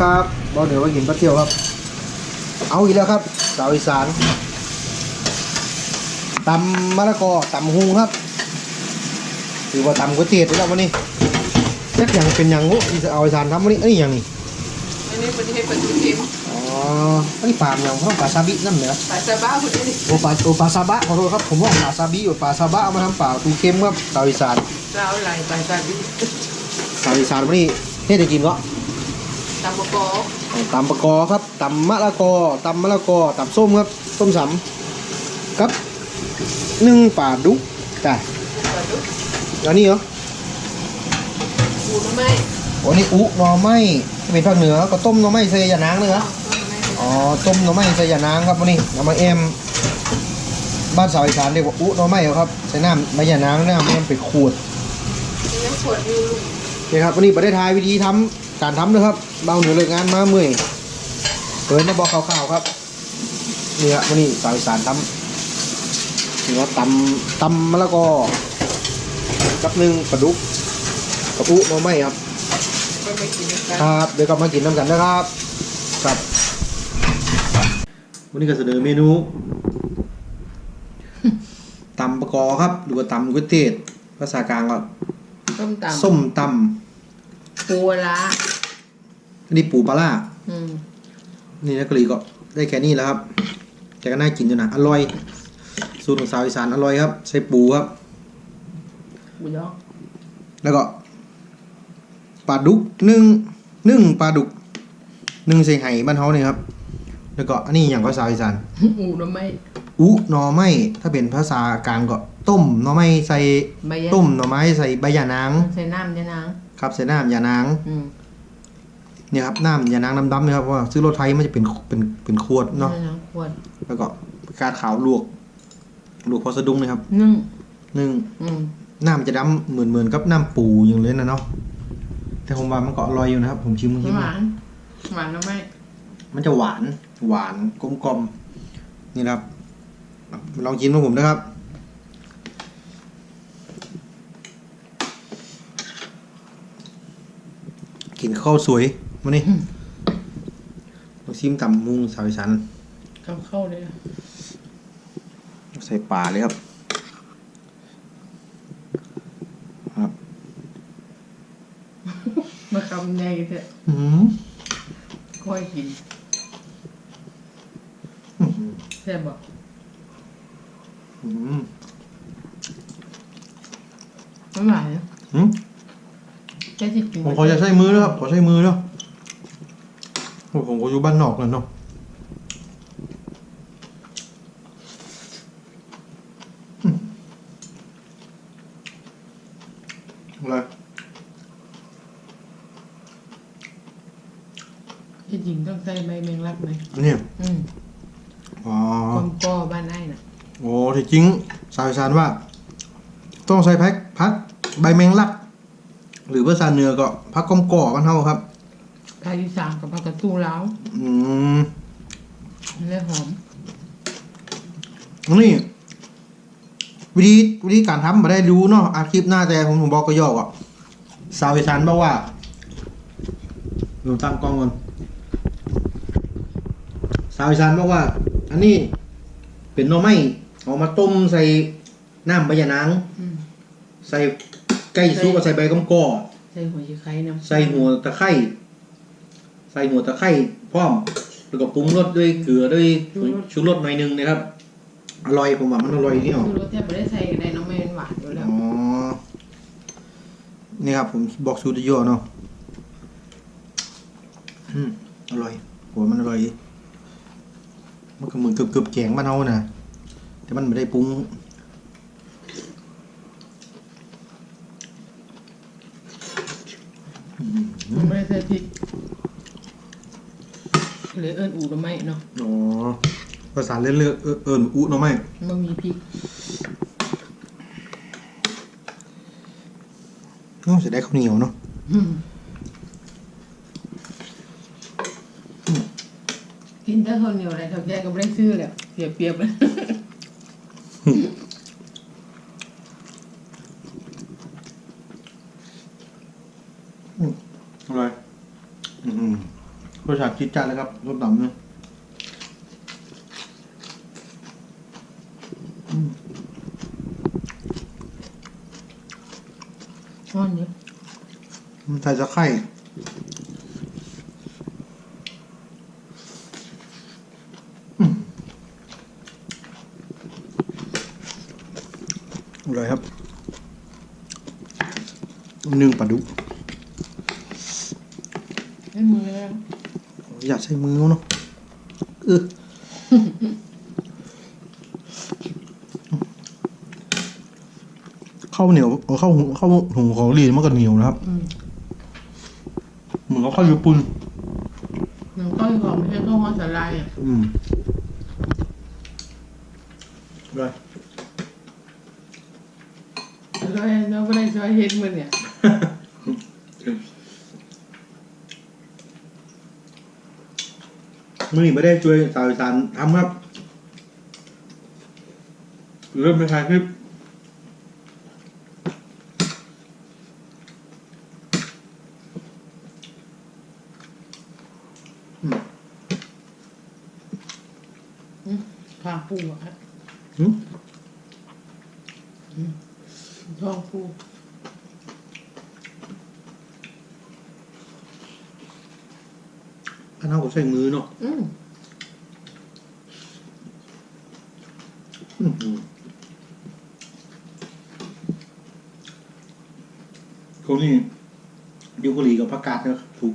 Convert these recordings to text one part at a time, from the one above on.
ครับบ่เดี๋ยวมากินปลาเที่ยวครับ เอาอีกแล้วครับสาวอีสานตำมะละกอตำฮุงครับถือว่าตำก๋วยเตี๋ยวแล้ววันนี้จักอย่างเป็นอย่างโอ้ที่จะเอาอีสานทำวันนี้เอ้ยอย่างนี้อันนี้เป็นเห็ดเป็นเค็มอ๋ออันนี้ปลาอย่างเพราะปลาซาบินั่นเหรอปลาซาบ้าคนนี้โอปลาโอปลาซาบะขอโทษครับผมว่าปลาซาบิอยู่ปลาซาบะเอามาทำปลาตูเค็มครับสาวอีสานเราไหลปลาซาบิสาวอีสานวันนี้เฮ็ดให้กินก็ ตำมะกอกตำปะกอครับตำมะละกอตำมะละกอตำส้มครับส้มสำครับนึ่งปลาดุกจ้ะปลาดุกแล้วนี่เหรอปูน้ำไม้โอ้นี่อุหน่อไม้ที่เป็นภาคเหนือก็ต้มหน่อไม้ใส่ยานางเลยเหรออ๋อต้มหน่อไม้ใส่ยานางครับวันนี้เอามาเอ็มบ้านสาวอีสานเรียกว่าอุหน่อไม้เหรอครับใส่น้ำใบยานางน้ำเอ็มไปขูดยังขวดอยู่นี่ครับวันนี้ประเทศไทยวิธีทำ การทำนะครับเบาเหนือเลิกงานมาเมื่อยเปิดมาบอกข่าวๆครับนี่ครับวันนี้สาวอีสานทำนี่ว่าตำตำมะละกอกับหนึ่งปลาดุกกระปุหน่อไม้ครับก็ไม่กินกันครับเดี๋ยวกลับมากินน้ำกันนะครับครับวันนี้ก็เสนอเมนูตำปะกอครับ หรือว่าตำก๋วยเตี๋ยวภาษากลางก็ส้มตำส้มต ปูละำอันนี้ปูปลาล่าอืมนี่นักกะหรี่ก็ได้แค่นี้แล้วครับ แต่ก็น่ากินอยู่นะอร่อย สูตรของสาวอีสานอร่อยครับ ใส่ปูครับ ปูยอกแล้วก็ปลาดุกนึ่งนึ่งปลาดุกนึ่งใส่ไห่บ้านเฮาเนี่ยครับ แล้วก็อันนี้อย่างก็สาวอีสานอูน้ำไม้อุหน่อไม้ถ้าเป็นภาษากลางก็ต้มหน่อไม้ใส่ใบยะต้มหน่อไม้ใส่ใบยานาง ใส่น้ำยะนาง ครับใส่น้ำยานางอืมเนี่ยครับน้ำยานางดำๆเนี่ยครับเพราะว่าซื้อรถไทยมันจะเป็นเป็นเป็นขวดเนาะยะนางขวดแล้วก็กาดขาวลวกลวกพอสะดุ้งเลยครับนึ่งนึ่งอืมน้ำจะดำเหมือนเหมือนกับน้ำปูอย่างเลยนะเนาะแต่ผมว่ามันก็อร่อยอยู่นะครับ ผมชิมมันชิมหวานหวานน้ำไม้มันจะหวานหวานกลมกลมๆนี่นะครับลองชิมของผมนะครับ ข้าวสวยมานี่มาชิมตำมุงสาวอีสันเข้าเข้าเลยนะใส่ปลาเลยครับ ครับ มาคำใหญ่เถอะอืมค่อยกินอืมแซ่บบอกอืมไม่ไหวนะ อืมแค่ที่กินผมขอจะใช้มือแล้วครับ ขอใช้มือแล้วโอ้ผมก็อยู่บ้านนอกแล้วเนาะอืมอะไรที่จริงต้องใส่ใบแมงลักไหมอันนี้อืมอ๋อความก้อบ้านไอ้น่ะโอ้ที่จริงสาวอีสานว่า ต้องใส่พักพักใบแมงลัก หรือภาษาเหนือก็พักก้อมก่อบ้านเฮาครับภาคอีสานกับภาคกระตู้แล้วอืมและหอมนี่ วิธีวิธีการทำมาได้รู้เนาะอาคลิปหน้าแต่ผมผมบอกก็ย่ออะสาวอีสานบอกว่าลงตั้งกล้องก่อนสาวอีสานบอกว่า อันนี้เป็นหน่อไม้เอามาต้มใส่น้ำใบยะนางอืมใส่ ไก่ซุปกับใส่ใบกำกอใส่หัวชีไข่น้ำใส่หัวตะไคร้ใส่หัวตะไคร้พร้อมแล้วก็ปรุงรสด้วยเกลือด้วยชูรสหน่อยหนึงนะครับอร่อยผมว่ามันอร่อยที่เนาะคือรสแทบไม่ได้ใส่ในน้ำมันหวานอยู่แล้วอ๋อนี่ครับ ผมบอกสูตรย่อเนาะอืมอร่อยหัวมันอร่อยมันก็เหมือนเกือบๆแกงบ้านเฮานะแต่มันไม่ได้ปรุง มัน ไม่ได้ใส่พริกหรือเอิญอูหรือไม่เนาะอ๋อภาษาเลื่อนๆเอิ้นเอิญอุเนาะไหมมันมีพริกเนาะจะได้ข้าวเหนียวเนาะอืมกินแต่ข้าวเหนียวอะไรเท่าแก่ก็ไม่ได้ซื้อแล้วเปรียบเปรียบๆเลย อร่อยอืมรสชาติจิดจัดเลยครับรสต่ำเนี่ยอ่อนเยอะมันใส่ตะไคร้อืมอร่อยครับ นึ่งปลาดุก ให้มือแล้วอยากใช้มือเนาะเออข้าวเหนียวข้าวหุงข้าวหุงของลีนมันก็เหนียวนะครับอืมเหมือนกับข้าวญี่ปุ่นหนึ่งก้อยของไม่ใช่ข้าวหอมสาลายอะอืมเลยแล้วเราไม่ได้ช่วยเฮ็ดมันเนี่ย มือนี้ไม่ได้ช่วยสาวอีสานทำครับเริ่มไปถ่ายคลิป ข้าวปูอะ หึ ท้องปู อัน เอาก็ใส่มือเนาะอืมอื้อหือคนนี้ยูกุหลีกับผักกาดเนี่ยถูก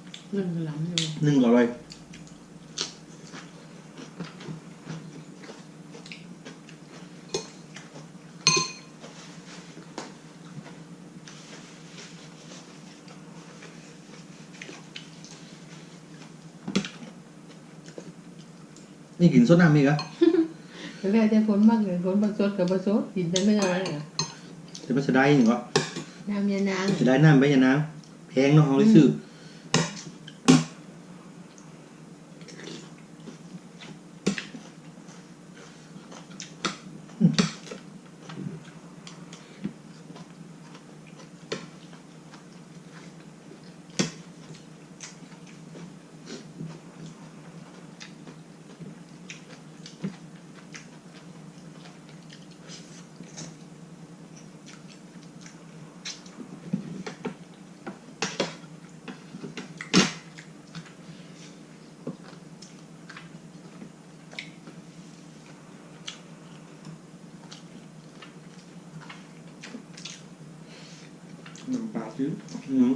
ยอืมยิงต้องแอมด้วยปิ้งปลาดุกเนาะอืมแต่นี่หนาวเรื่องหลังอยู่นึ่งอร่อย นี่กินซดน้ำอีกเหรอะแล้วแต่ผลมากเลยผลบางสดกับบางสดกินแต่เนื้ออะไรอะจะไม่จะได้ยังเหรอน้ำยานางจะได้น้ำไปยาน้ำแพงเนาะเขาเลยซื้อน้ำปลาซื้ออืม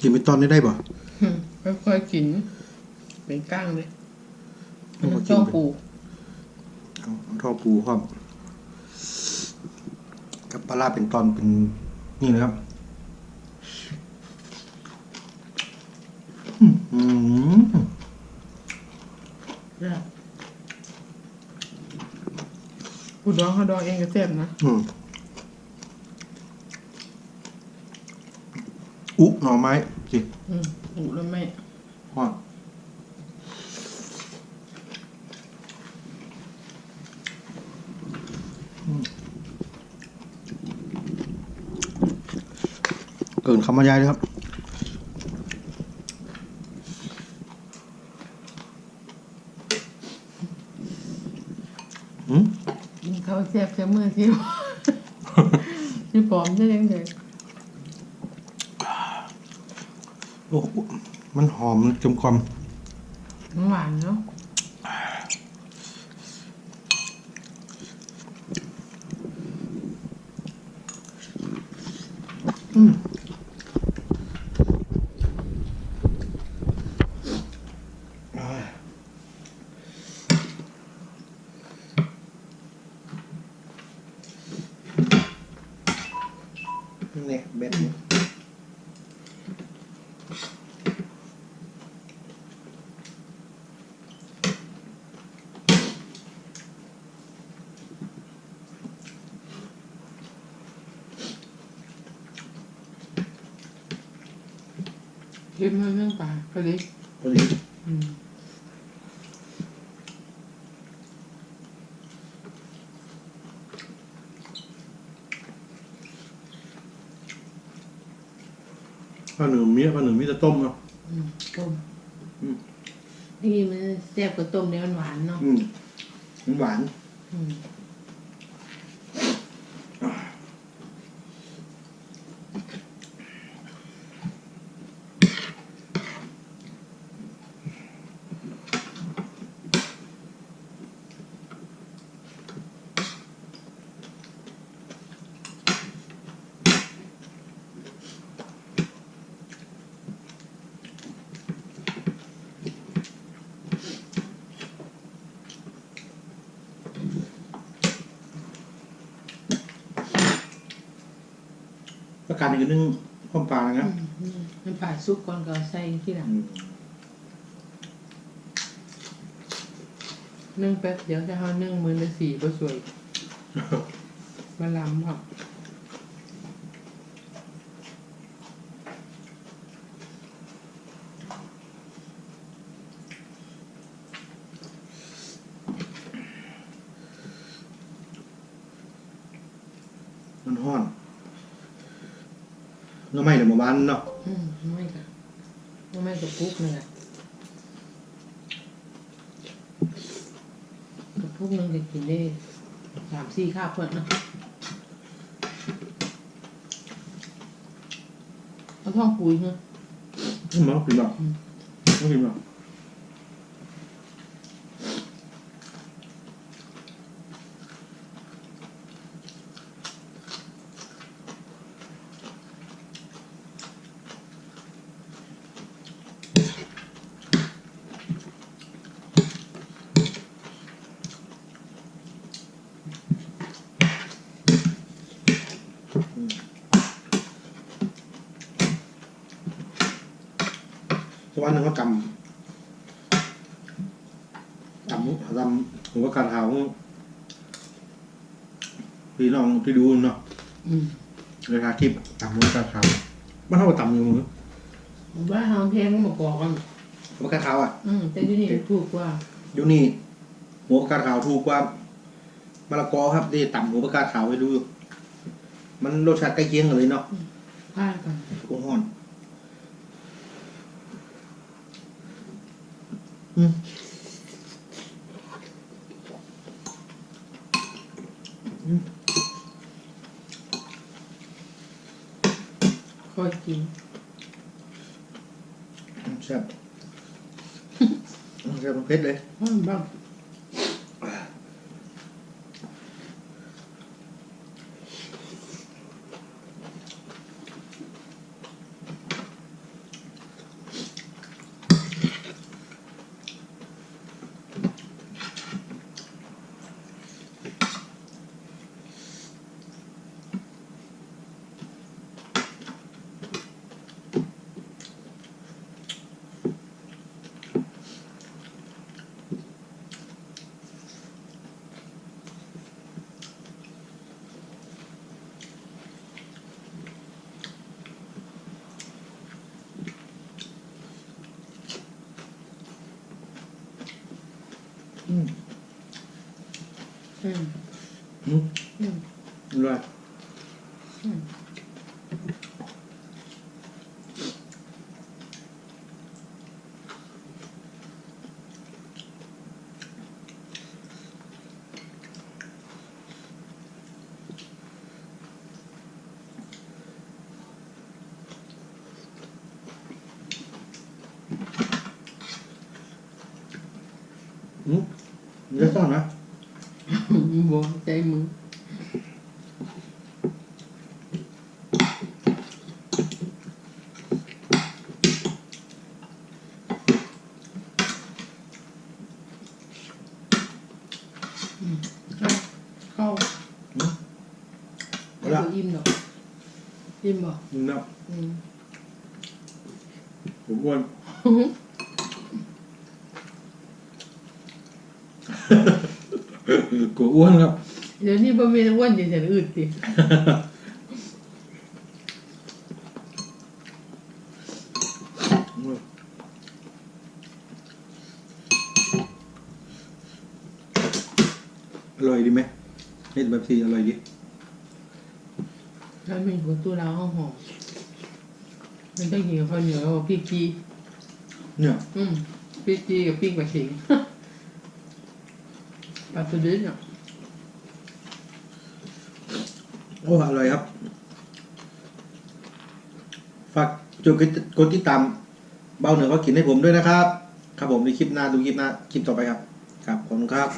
กินไป ตอนนี้ได้ป่ะอืมค่อยๆกิน เป็นก้างเลยต้องมากินช่องปูเอาท่อปูครับกับปลาร้าเป็นตอนเป็นนี่นะครับอืมจ้ะปูดองเขาดองเองก็แซ่บนะอืมอุ๊หน่อไม้ สิอืมปูแล้วไม่ฮอดอืมเกินคำบรรยายเลยครับอืมกินข้าวแซ่บแซ่บมือที่ที่ปลอมใช่ยังไง โอมันหอมจมความหวานเนาะอืม เก็บมาเรื่องปลาก็เล็กพอดีอืมปลาหนึ่งมีปลาหนึ่งมีแต่ต้มเนาะอืมต้มอืมนี่มันแซ่บกว่าต้มเนี่ยมันหวานเนาะอืมมันหวาน อืม ประการอีกนึงข้อมปลานะอืมมันปลาซุปก่อนก็เอาใส่ที่หลังอืมนึ่งแป๊บเดียวจะเอานึ่งมือละสี่ก็สวยมาลำครับ มันห้อนน้ำไม่เดี๋ย วันเนาะอืมไม่ค่ะไม่กับปุ๊กเลยอะกับปุ๊กนึงจะกินได้สามสี่ข้าวเพิ่นเนาะเอาท้องปุ๋ยเนาะอืมมันกินหรอกไม่กินหรอก วันหนึ่งก็จำจำจำผมก็การข่าวของพี่น้องที่ดูเนาะอืมเวลาคลิปจำผมการข่าวมันเท่ากับจำอยู่มือว่าหางเพลงมาก่อนผมการข่าวอะ อืมแต่ที่นี่ถูกกว่าเดี๋ยวนี้หัวประกาศข่าวถูกกว่ามะละกอครับที่ต่ำหัวประกาศข่าวให้ดูอยู่มันรสชาติใกล้เคียงกันเลยเนาะพลาดกันโอ้ห้อน อืมค่อยกินแซ่บแซ่บ อืมอืมอืมอร่ยอืมอืมเยอะจังนะ เข้าอืมเข้าเอาละ อิ่มดอกอิ่มบ่มึงนับอืมผมอ้วนกูอ้วนครับ เดี๋ยวนี้บ่มีอ้วนอย่างอื่นสิ อร่อยดีไหมเห็ดแบบซีอร่อยดีถ้ามีหัวตัวเราหอมมันต้องกินกับข้าวเหนียวกับพริกจีเนี่ยอืมพริกจีกับพริกปลาเข็งปลาตัวเด็ดเนี่ยโอ้อร่อยครับ ฝากจดกดติดตามเบ้าเหนือเขากินให้ผมด้วยนะครับ ครับผมในคลิปหน้าดูคลิปหน้าคลิปต่อไปครับ ครับขอบคุณครับ